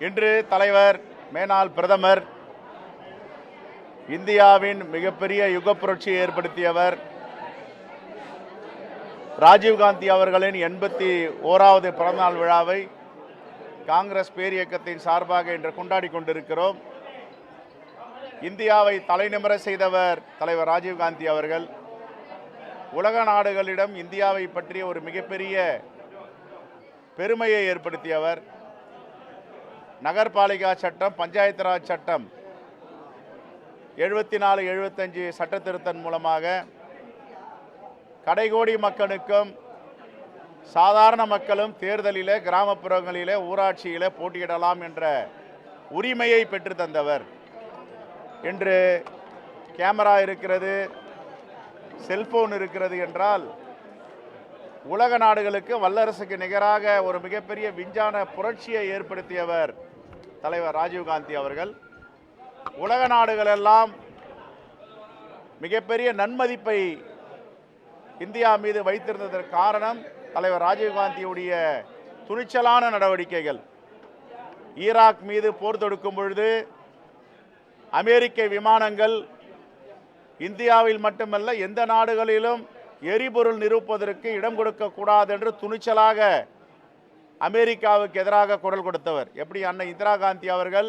இன்று தலைவர் மேனால் பிரதமர் இந்தியாவின் மிகப்பெரிய யுக புரட்சியை ஏற்படுத்தியவர் ராஜீவ்காந்தி அவர்களின் எண்பத்தி ஓராவது பிறந்தநாள் விழாவை காங்கிரஸ் பேரியக்கத்தின் சார்பாக இன்று கொண்டாடி கொண்டிருக்கிறோம். இந்தியாவை தலைநிமிர செய்தவர் தலைவர் ராஜீவ்காந்தி அவர்கள். உலக நாடுகளிடம் இந்தியாவை பற்றிய ஒரு மிகப்பெரிய பெருமையை ஏற்படுத்தியவர். நகர்பாலிகா சட்டம் பஞ்சாயத்து ராஜ் சட்டம். எழுபத்தி நாலு எழுபத்தஞ்சு சட்ட திருத்தன் மூலமாக கடைகோடி மக்களுக்கும் சாதாரண மக்களும் தேர்தலில் கிராமப்புறங்களிலே ஊராட்சியில் போட்டியிடலாம் என்ற உரிமையை பெற்று தந்தவர். என்று கேமரா இருக்கிறது செல்போன் இருக்கிறது என்றால் உலக நாடுகளுக்கு வல்லரசுக்கு நிகராக ஒரு மிகப்பெரிய விஞ்ஞான புரட்சியை ஏற்படுத்தியவர் தலைவர் ராஜீவ்காந்தி அவர்கள் உலக நாடுகளெல்லாம் மிகப்பெரிய நன்மதிப்பை இந்தியா மீது வைத்திருந்ததற்கு காரணம் தலைவர் ராஜீவ்காந்தியுடைய துணிச்சலான நடவடிக்கைகள். ஈராக் மீது போர் தொடுக்கும் பொழுது அமெரிக்க விமானங்கள் இந்தியாவில் மட்டுமல்ல எந்த நாடுகளிலும் எரிபொருள் நிரூப்பதற்கு இடம் கொடுக்கக்கூடாது என்று துணிச்சலாக அமெரிக்காவுக்கு எதிராக குரல் கொடுத்தவர். எப்படி அன்னை இந்திரா காந்தி அவர்கள்?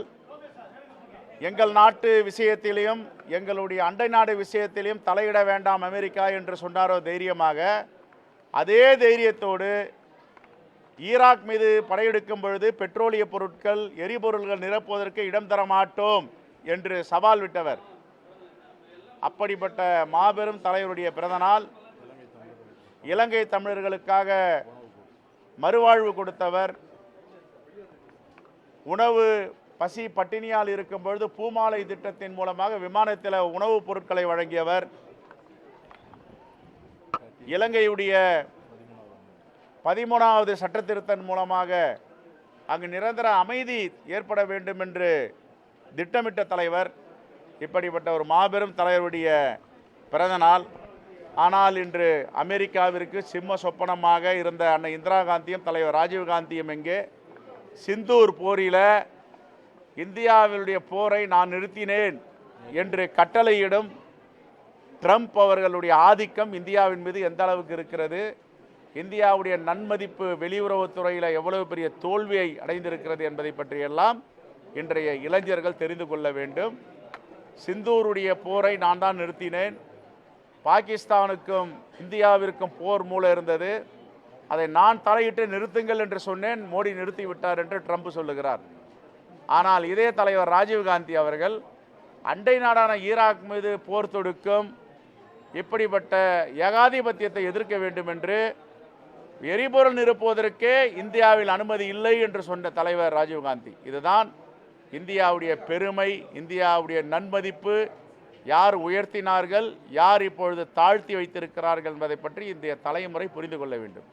எங்கள் நாட்டு விஷயத்திலையும் எங்களுடைய அண்டை நாடு விஷயத்திலையும் தலையிட வேண்டாம் அமெரிக்கா என்று சொன்னாரோ தைரியமாக. அதே தைரியத்தோடு ஈராக் மீது படையெடுக்கும் பொழுது பெட்ரோலிய பொருட்கள் எரிபொருள்கள் நிரப்புவதற்கு இடம் தர மாட்டோம் என்று சவால் விட்டவர். அப்படிப்பட்ட மாபெரும் தலைவருடைய பிறந்தநாள் இலங்கை தமிழர்களுக்காக மறுவாழ்வு கொடுத்தவர். உணவு பசி பட்டினியால் இருக்கும் பொழுது பூமாலை திட்டத்தின் மூலமாக விமானத்தில் உணவுப் பொருட்களை வழங்கியவர். இலங்கையுடைய பதிமூணாவது சட்டத்திருத்தன் மூலமாக அங்கு நிரந்தர அமைதி ஏற்பட வேண்டும் என்று திட்டமிட்ட தலைவர். இப்படிப்பட்ட ஒரு மாபெரும் தலைவருடைய பிறந்த நாள். ஆனால் இன்று அமெரிக்காவிற்கு சிம்ம சொப்பனமாக இருந்த அன்னை இந்திரா காந்தியும் தலைவர் ராஜீவ்காந்தியும் எங்கே? சிந்தூர் போரில் இந்தியாவினுடைய போரை நான் நிறுத்தினேன் என்று கட்டளையிடும் ட்ரம்ப் அவர்களுடைய ஆதிக்கம் இந்தியாவின் மீது எந்த அளவுக்கு இருக்கிறது? இந்தியாவுடைய நன்மதிப்பு வெளியுறவுத்துறையில் எவ்வளவு பெரிய தோல்வியை அடைந்திருக்கிறது என்பதை பற்றியெல்லாம் இன்றைய இளைஞர்கள் தெரிந்து கொள்ள வேண்டும். சிந்தூருடைய போரை நான் தான் நிறுத்தினேன். பாகிஸ்தானுக்கும் இந்தியாவிற்கும் போர் மூலம் இருந்தது. அதை நான் தலையிட்டு நிறுத்துங்கள் என்று சொன்னேன். மோடி நிறுத்திவிட்டார் என்று ட்ரம்ப் சொல்லுகிறார். ஆனால் இதே தலைவர் ராஜீவ்காந்தி அவர்கள் அண்டை நாடான ஈராக் மீது போர் தொடுக்கும் இப்படிப்பட்ட ஏகாதிபத்தியத்தை எதிர்க்க வேண்டும் என்று எரிபொருள் நிரப்புவதற்கே இந்தியாவில் அனுமதி இல்லை என்று சொன்ன தலைவர் ராஜீவ்காந்தி இதுதான் இந்தியாவுடைய பெருமை இந்தியாவுடைய நன்மதிப்பு யார் உயர்த்தினார்கள் யார் இப்பொழுது தாழ்த்தி வைத்திருக்கிறார்கள் என்பதை பற்றி இந்திய தலைமுறை புரிந்து கொள்ள வேண்டும்.